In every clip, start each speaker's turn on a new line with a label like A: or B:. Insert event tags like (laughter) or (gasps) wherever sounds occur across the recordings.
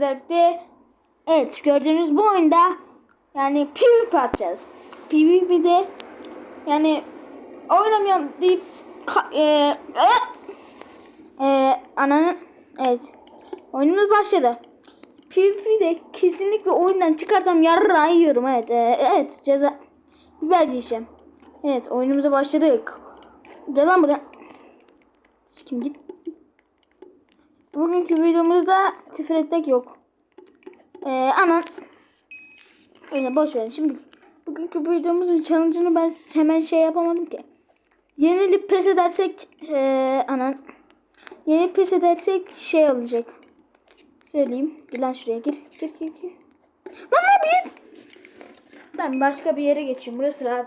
A: sizlerle. Evet gördüğünüz bu oyunda yani PvP atacağız. PvP'de yani oynamıyorum deyip e, e, e, ananın evet oyunumuz başladı. PvP'de kesinlikle oyundan çıkarsam yarrağı yiyorum evet e, evet ceza biber diyeceğim. Evet oyunumuza başladık. Gel lan buraya. Sikim git. Bugünkü videomuzda küfür etmek yok. Ee, anan. Öyle boş verin. Şimdi bugünkü videomuzun challenge'ını ben hemen şey yapamadım ki. Yenilip pes edersek ee, anan. Yenilip pes edersek şey olacak. Söyleyeyim. Gir lan şuraya gir. Gir gir gir. Lan ne yapayım? Ben başka bir yere geçiyorum. Burası rahat.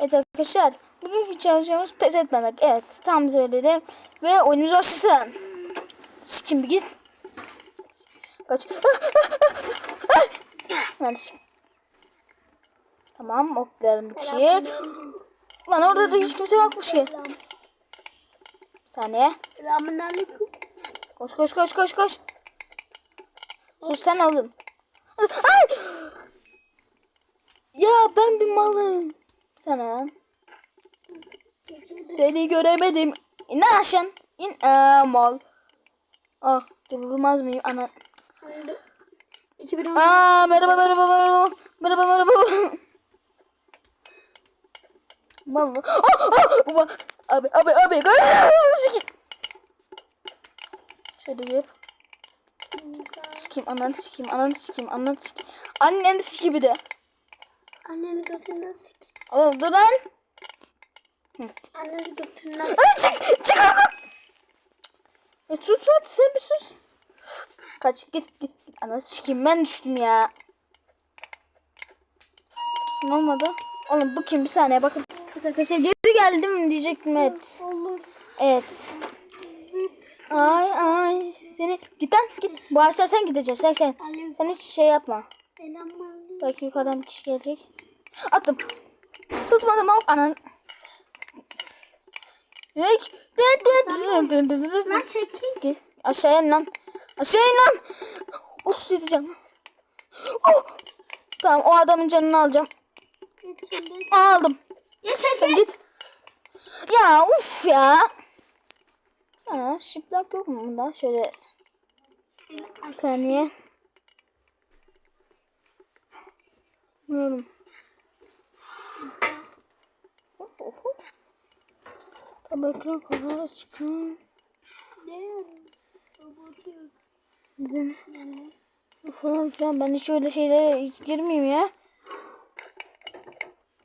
A: Evet arkadaşlar. Bugünkü challenge'ımız pes etmemek. Evet. Tam söyledim. Ve oyunumuz başlasın. Sikim bir git. Kaç. Hadi. Tamam oklayalım bir kişiyi. Lan orada da hiç kimse yokmuş ki. Bir saniye.
B: Selamünaleyküm.
A: Koş koş koş koş koş. Sus sen oğlum. Ay! Ya ben bir malım. Sana. Seni göremedim. İn aşağı. İn mal. Ah durmaz mıyım ana.
B: 2010
A: Aa merhaba merhaba merhaba. Merhaba merhaba. Merhaba. Ah, ah, baba. Abi abi abi. Şöyle yap. Sikeyim ananı sikeyim ananı sikeyim ananı sikeyim. Anneni sikeyim bir de.
B: Annenin götünden sik.
A: Oğlum dur lan.
B: Annenin götünden
A: Ay, çık çık. E sus sus sen bir sus. Kaç git git. Ananı sikeyim ben düştüm ya. Ne olmadı? Oğlum bu kim bir saniye bakın. Arkadaşlar geri geldim diyecektim evet.
B: olur.
A: Evet. Ay ay seni git lan git. Bu ağaçlar sen gideceksin sen sen. Sen hiç şey yapma. Belki yukarıdan bir kişi gelecek. Attım. Tutmadım ama anan. Rek.
B: Lan çekil.
A: Aşağıya in lan. Aşağıya in lan. 37 can. Oh. Tamam o adamın canını alacağım. Aldım.
B: Ya çekil.
A: git. Ya uf ya. Ha, şıplak yok mu bunda? Şöyle bir saniye. Bilmiyorum. Tam ekran kapalı çıkan. Neden? Falan filan ben hiç öyle şeylere hiç girmeyeyim ya.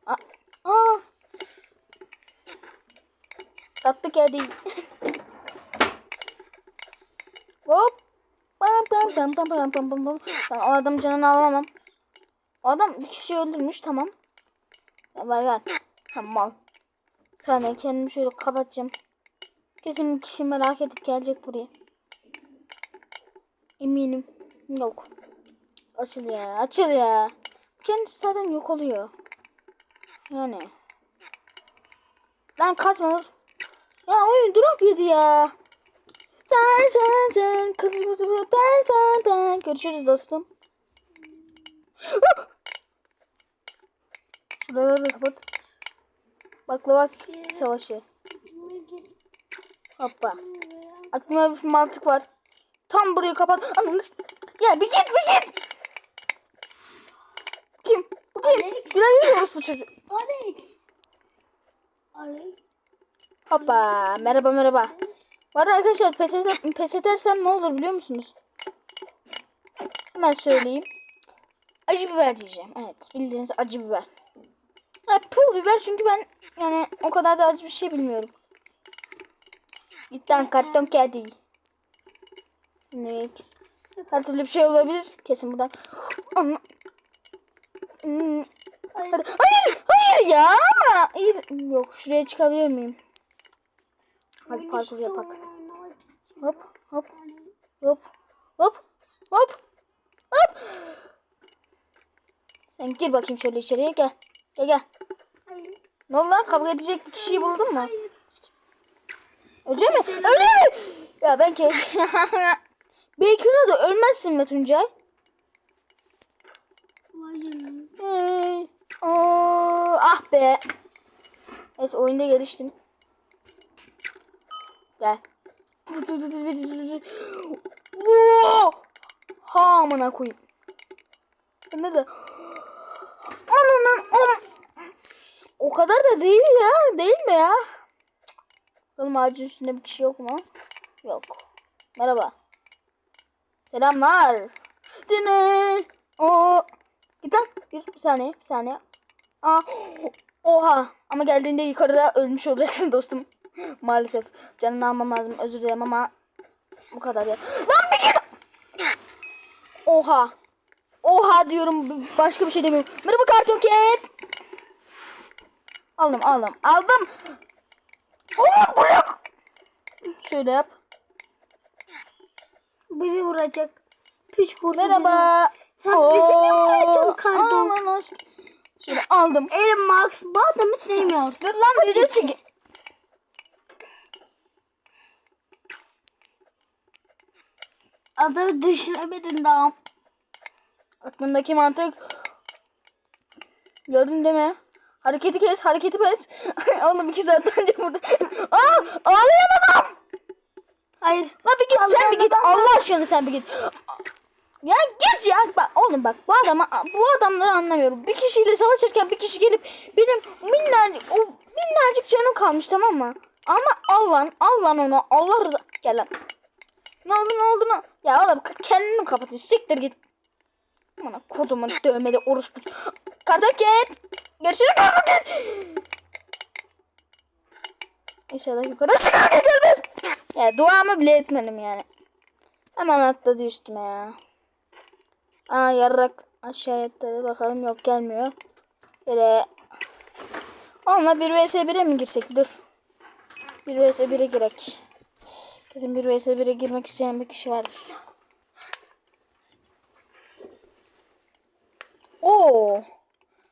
A: Aa. Aa. Tatlı kedi. Hop. Pam pam pam pam pam pam pam pam. Ben o adamın canını alamam. O adam bir kişi öldürmüş tamam. Ya ben gel. Tamam. Saniye kendimi şöyle kapatacağım. Kesin kişi merak edip gelecek buraya. Eminim. Yok. Açıl ya. Açıl ya. Kendisi zaten yok oluyor. Yani. Lan kaçma dur. Ya oyun drop yedi ya. Sen sen sen kız kız ben ben ben. Görüşürüz dostum. (gasps) Şuraları da kapat. Baklava savaşı. Hoppa. Aklımda bir mantık var. Tam burayı kapat. Ananı Ya bir git bir git. Kim? Bu kim? Güler yürüyoruz bu çocuk.
B: Alex. Alex.
A: Hoppa. Merhaba merhaba. Var arkadaşlar pes, eder, pes edersem ne olur biliyor musunuz? Hemen söyleyeyim. Acı biber diyeceğim. Evet bildiğiniz acı biber. Ha, pul biber çünkü ben yani o kadar da acı bir şey bilmiyorum. Git lan karton kedi. Ne? Her türlü bir şey olabilir. Kesin buradan. Ama... Hmm. Hadi. Hayır, hayır ya. İyi. Yok, şuraya çıkabilir miyim? Hadi parkur yapak. Hop, hop, hop, hop, hop, hop. Sen gir bakayım şöyle içeriye gel. Gel gel. Ne oldu lan? Kavga edecek bir kişiyi buldun mu? Öyle mi? Öyle mi? Ya ben ke (laughs) Belki de ölmezsin be Tuncay. Oo, ah be. Evet oyunda geliştim. Gel. Oo! Ha amına koyayım. Ne de? Ananın am. O kadar da değil ya. Değil mi ya? Bakalım ağacın üstünde bir kişi yok mu? Yok. Merhaba. Selamlar. Dene. O. Git lan. Bir, saniye. Bir saniye. Aa. Oha. Ama geldiğinde yukarıda ölmüş olacaksın dostum. (laughs) Maalesef. Canını almam lazım. Özür dilerim ama bu kadar ya. Lan bir git. Oha. Oha diyorum. Başka bir şey demiyorum. Merhaba karton ket. Aldım aldım. Aldım. Oğlum bırak. Şöyle yap.
B: Biri vuracak. Piç kurdu.
A: Merhaba.
B: Sen bizi mi vuracaksın karton?
A: Aman aşk. Şöyle aldım.
B: Elon Max bu adamı sevmiyor.
A: Dur lan video çek.
B: Adamı düşünemedin daha.
A: Aklımdaki mantık. Gördün değil mi? Hareketi kes, hareketi kes. (laughs) Oğlum iki saat önce burada. (laughs) Aa, ağlayan adam.
B: Hayır.
A: Lan bir git, sen bir git. Allah aşkına sen bir git. Ya git ya. Bak oğlum bak bu adama bu adamları anlamıyorum. Bir kişiyle savaşırken bir kişi gelip benim minnacık o minnacık canım kalmış tamam mı? Ama al lan al lan onu. Allah rızası. Gel lan. Ne oldu ne oldu ne? Ya oğlum kendini kapatın. Siktir git. Bana kodumun dövmeli orospu. Kartaket. Görüşürüz kartaket. İnşallah yukarı çıkar getirmez. Ya duamı bile etmedim yani. Hemen atladı üstüme ya. Aa yarrak aşağı atladı bakalım yok gelmiyor. Böyle Onunla 1 vs 1'e mi girsek? Dur. 1 vs 1'e girek. Kesin 1 vs 1'e girmek isteyen bir kişi vardır. Oo.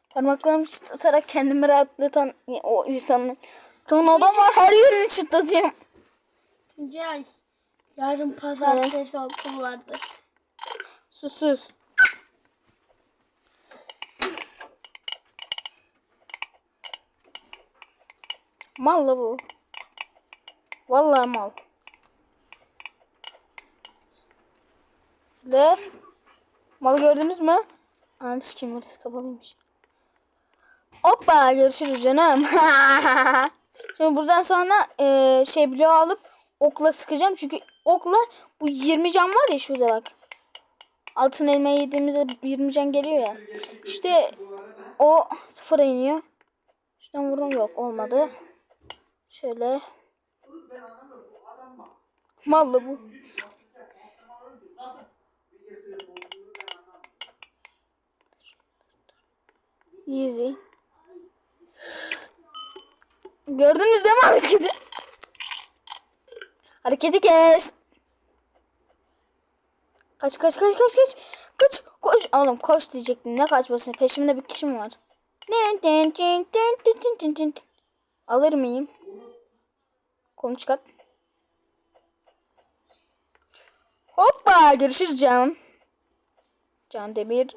A: Parmaklarımı çıtlatarak kendimi rahatlatan o insanın. Son adam var her yerini çıtlatayım.
B: Tuncay. Yarın pazartesi okul vardı.
A: Sus sus. Mal la bu. Vallahi mal. Ve malı gördünüz mü? Ananı sikeyim burası kapalıymış. Hoppa görüşürüz canım. (laughs) Şimdi buradan sonra eee, şey bloğu alıp okla sıkacağım. Çünkü okla bu 20 can var ya şurada bak. Altın elma yediğimizde 20 can geliyor ya. İşte o sıfıra iniyor. Şuradan vurum yok olmadı. Şöyle. Mallı bu. Easy. Gördünüz değil mi hareketi? Hareketi kes. Kaç kaç kaç kaç kaç. Kaç koş. Oğlum koş diyecektim. Ne kaçmasın? Peşimde bir kişi mi var? Alır mıyım? Konu çıkart. Hoppa görüşürüz canım. Can Demir.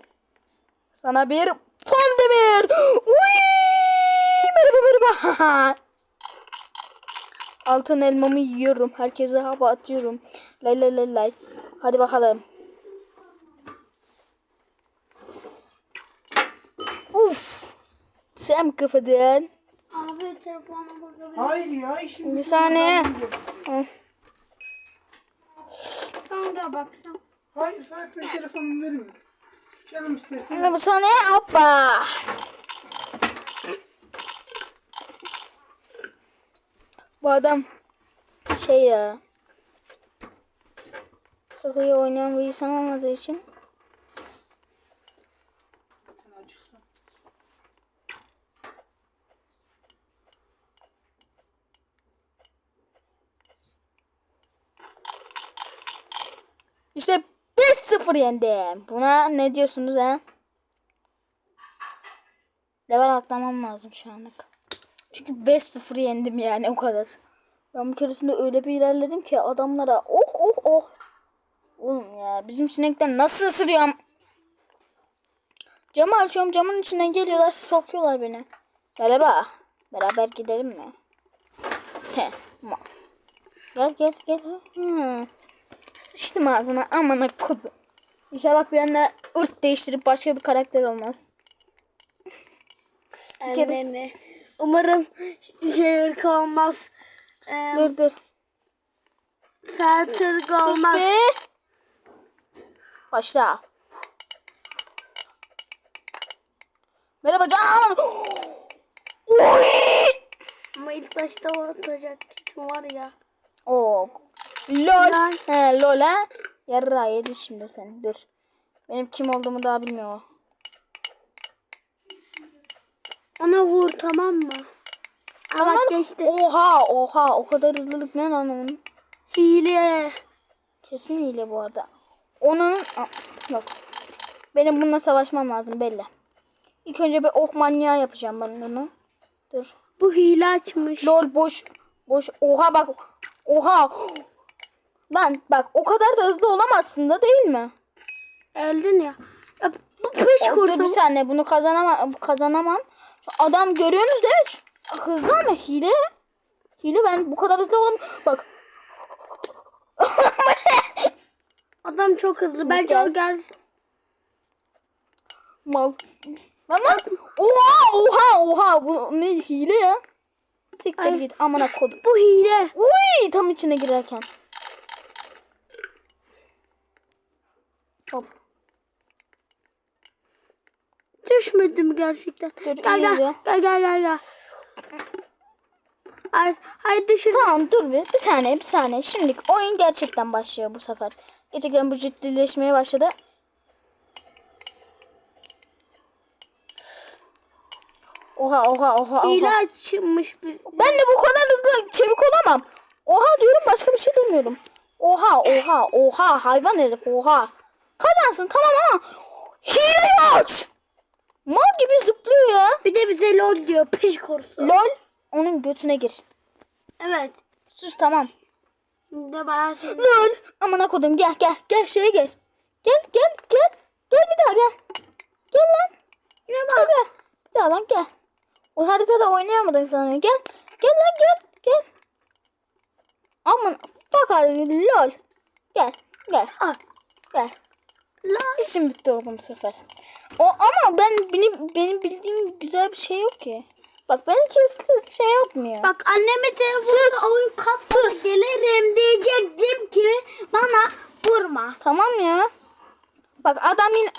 A: Sana bir fon demir. Uy! Merhaba. (laughs) Altın elmamı yiyorum. Herkese hava atıyorum. Lay lay lay lay. Hadi bakalım. Uf. Sen kafadan.
B: Abi telefonu burada.
C: Hayır ya şimdi.
A: Bir saniye. Hı.
B: Sonra baksam.
C: Hayır Bey telefonumu vermiyor. Canım istersen.
A: Bir saniye. Hoppa. Bu adam şey ya. Çok iyi oynayan bir insan olmadığı için. İşte 5-0 yendim. Buna ne diyorsunuz ha? Level atlamam lazım şu anlık. Çünkü 5-0 yendim yani o kadar. Ben bir keresinde öyle bir ilerledim ki adamlara oh oh oh. Oğlum ya bizim sinekler nasıl ısırıyor? Camı açıyorum camın içinden geliyorlar sokuyorlar beni. Merhaba. Beraber gidelim mi? He. Gel gel gel. Hmm. Sıçtım ağzına amına kodu. İnşallah bir anda ırt değiştirip başka bir karakter olmaz. Gerisi-
B: Anneni. Umarım şey ırk olmaz. Ee,
A: Dur dur.
B: Sert ırk
A: Sus
B: olmaz.
A: be. Başla. Merhaba can. Oy!
B: Ama ilk başta o atacaktım var ya.
A: Oo. Lol.
B: Lol.
A: He lol ha. Yarra yedi şimdi sen. Dur. Benim kim olduğumu daha bilmiyor o.
B: Ona vur tamam mı? Aa, bak geçti.
A: Oha oha o kadar hızlılık ne lan onun?
B: Hile.
A: Kesin hile bu arada. Onun Aa, yok. Benim bununla savaşmam lazım belli. İlk önce bir ok manyağı yapacağım ben onu. Dur.
B: Bu hile açmış.
A: Lol boş boş. Oha bak. Oha. Lan bak o kadar da hızlı olamazsın da değil mi?
B: Öldün ya. ya bu peş
A: O, dur bir saniye bunu kazanamam. Kazanamam. Adam görüyorsunuz da hızlı ama hile. Hile ben bu kadar hızlı olamam. Bak (laughs)
B: Adam çok hızlı. Bence o gelsin.
A: mal. Lan. Oha oha oha bu ne hile ya. Siktir git amına kodum.
B: Bu hile.
A: Uy tam içine girerken. Hop.
B: Düşmedim gerçekten.
A: Dur,
B: Gel gel. Gel gel gel gel. Hayır, hayır düşür.
A: Tamam dur bir. Bir saniye bir saniye. Şimdi oyun gerçekten başlıyor bu sefer. Gerçekten bu ciddileşmeye başladı. Oha oha oha oha.
B: açmış. bir-
A: Ben de bu kadar hızlı çevik olamam. Oha diyorum başka bir şey demiyorum. Oha oha oha hayvan herif oha. Kazansın tamam ama hile aç. Mal gibi zıplıyor ya.
B: Bir de bize lol diyor. Peş kursu.
A: Lol onun götüne gir.
B: Evet.
A: Sus tamam.
B: Şimdi bayağı sinir-
A: Lol. Amına kodum gel gel gel şeye gel. Gel gel gel. Gel bir daha gel. Gel lan. Yine gel, gel. Bir daha lan gel. O haritada oynayamadın sana. Gel. Gel lan gel. Gel. Aman bakar lol. Gel. Gel.
B: Al.
A: Gel.
B: Lol.
A: İşim bitti oğlum bu sefer. O ama ben benim benim bildiğim güzel bir şey yok ki. Bak benim kesin şey yapmıyor.
B: Bak anneme telefonda oyun kasmadı gelirim diyecektim ki bana vurma.
A: Tamam ya. Bak adam yine...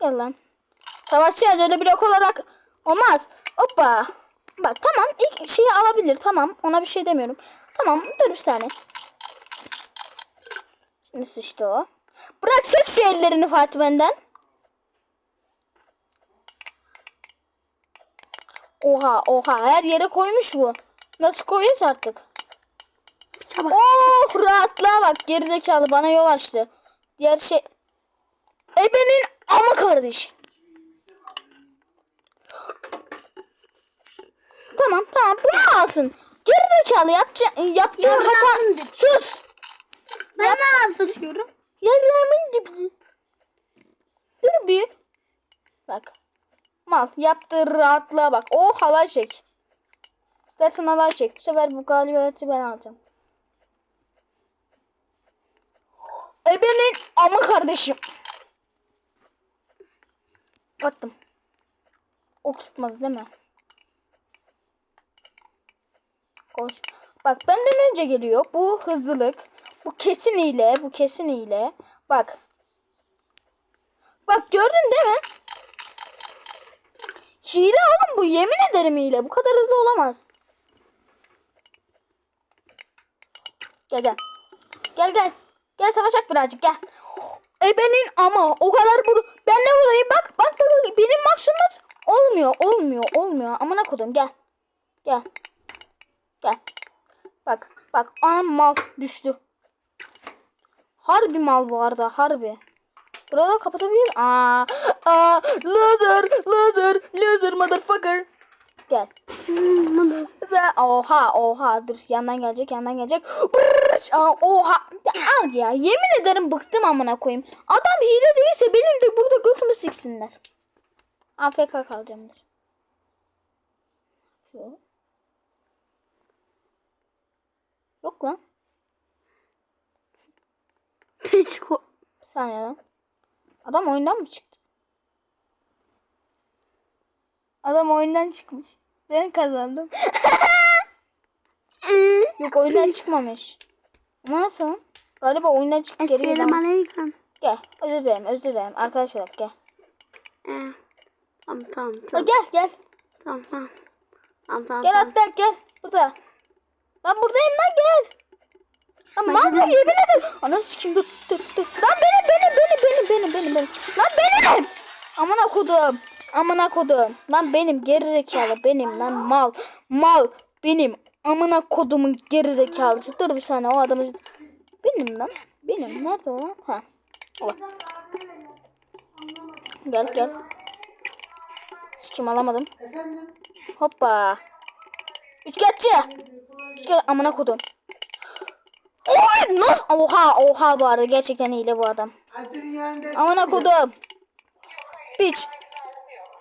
A: Gel lan. Savaşçıyız öyle blok olarak olmaz. Hoppa. Bak tamam ilk şeyi alabilir tamam ona bir şey demiyorum. Tamam dur bir saniye. Şimdi sıçtı o. Bırak çek şu ellerini Fatih benden. Oha oha her yere koymuş bu. Nasıl koyuyoruz artık?
B: Çabuk.
A: Oh rahatlığa bak gerizekalı bana yol açtı. Diğer şey... Ebenin ama kardeş. Tamam tamam bunu alsın. Gerizekalı yapça yaptığı
B: Yardım
A: hata... Sus.
B: Ben nasıl sıçıyorum?
A: Yarrağımın dibi. Dur bir. Bak. Mal yaptığı rahatlığa bak. Oh halay çek. İstersen halay çek. Bu sefer bu galibiyeti ben alacağım. Ebenin ama kardeşim. Attım. Ok tutmadı değil mi? Koş. Bak benden önce geliyor. Bu hızlılık. Bu kesin hile. Bu kesin hile. Bak. Bak gördün değil mi? Hile oğlum bu. Yemin ederim hile. Bu kadar hızlı olamaz. Gel gel. Gel gel. Gel savaşak birazcık gel. Ebenin ama o kadar vur. Ben ne vurayım bak. Bak bak. Benim maksimum olmuyor. Olmuyor. Olmuyor. Amına kodum gel. Gel. Gel. Bak. Bak. Anam mal düştü. Harbi mal bu arada. Harbi. Buraları kapatabilir. Aa, aa, loser, loser, loser motherfucker. Gel. Oha oha dur yandan gelecek yandan gelecek. Aa, Oha al ya yemin ederim bıktım amına koyayım. Adam hile değilse benim de burada götümü siksinler. AFK kalacağımdır. Yok lan.
B: Hiç ko-
A: Bir saniye lan. Adam oyundan mı çıktı? Adam oyundan çıkmış. Ben kazandım. (laughs) Yok oyundan çıkmamış. Ama nasıl? Galiba oyundan çıktı geri
B: aleyküm.
A: Gel. Özür dilerim özür dilerim. Arkadaşlar gel.
B: Ee, tamam tamam tamam.
A: gel gel.
B: Tamam tamam. Tamam tamam.
A: Gel
B: tamam.
A: hatta gel. Burada. Lan buradayım lan gel. Lan mal var yemin ederim. Anasını sikim dur dur dur. Lan benim benim benim benim benim benim benim. Lan benim. Amına kodum. Amına kodum. Lan benim gerizekalı benim lan mal. Mal benim. Amına kodumun gerizekalısı. Dur bir saniye o adamı. Benim lan. Benim. Nerede o lan? Ha. O. Gel gel. Sikim alamadım.
C: Efendim?
A: Hoppa. Üçkağıtçı. Üçkağıt amına kodum. Oy nasıl? Oha oha bu arada gerçekten hile bu adam.
C: Alper'in yarın dersi
A: Amına kodum. Piç.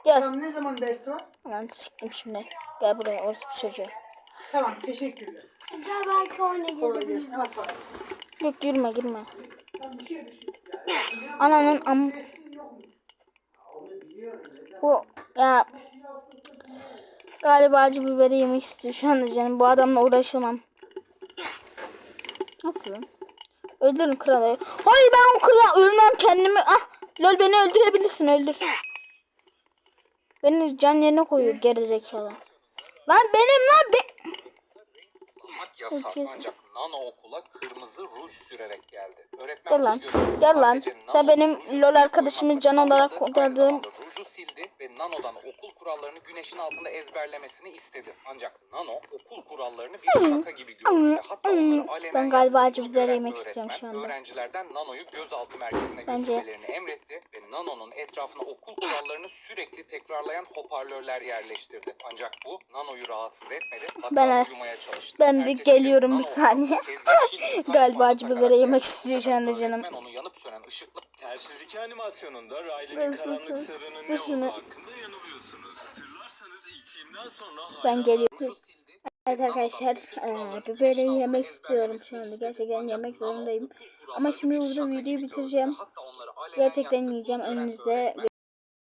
A: Gel.
C: Tamam ne zaman dersi var?
A: Aman siktim şimdi. Gel buraya orası bir çocuğu.
C: Tamam teşekkürler.
B: Gel belki oyuna
C: Kolay
B: gelebilir.
C: gelsin. Al falan.
A: Yok girme girme.
C: Tamam bir şey şey.
A: Ananın am...
C: Dersin yok mu?
A: Bu ya... Galiba acı biberi yemek istiyor şu anda canım. Bu adamla uğraşamam. Nasıl? Öldürün kralı. Hayır ben o krala ölmem kendimi. Ah! Lol beni öldürebilirsin öldür. Beni can yerine koyuyor gerizekalı. Lan benim lan be...
D: Yapmak yasak
A: Herkes-
D: ancak nano okula kırmızı ruj sürerek geldi. Öğretmen
A: Gel lan, gel lan. Sen benim LOL arkadaşımı can olarak
D: zamanda ruju sildi ve nanodan okul kurallarını güneşin altında ezberlemesini istedi. Ancak nano okul kurallarını bir şaka gibi gördü ve hatta onları alenen
A: Ben galiba acı biber yemek istiyorum şu anda.
D: Öğrencilerden nanoyu gözaltı merkezine
A: Bence-
D: götürmelerini emretti nanonun etrafına okul kurallarını sürekli tekrarlayan hoparlörler yerleştirdi. Ancak bu nanoyu rahatsız etmedi. Hatta
A: Ben-
D: uyumaya çalıştı.
A: ben bir geliyorum bir saniye. (laughs) Galiba acı biberi yemek istiyor şu anda canım.
D: öğretmen onu yanıp sönen ışıklı
E: Tersiniz iki animasyonunda Riley'nin karanlık
A: Sus
E: ne olduğu hakkında yanılıyorsunuz. Hatırlarsanız ilk filmden sonra
A: Ben geliyorum. Evet arkadaşlar eee, biberi yemek istiyorum şu anda. Gerçekten yemek zorundayım. Ama şimdi burada videoyu bitireceğim. Gerçekten yiyeceğim önünüzde.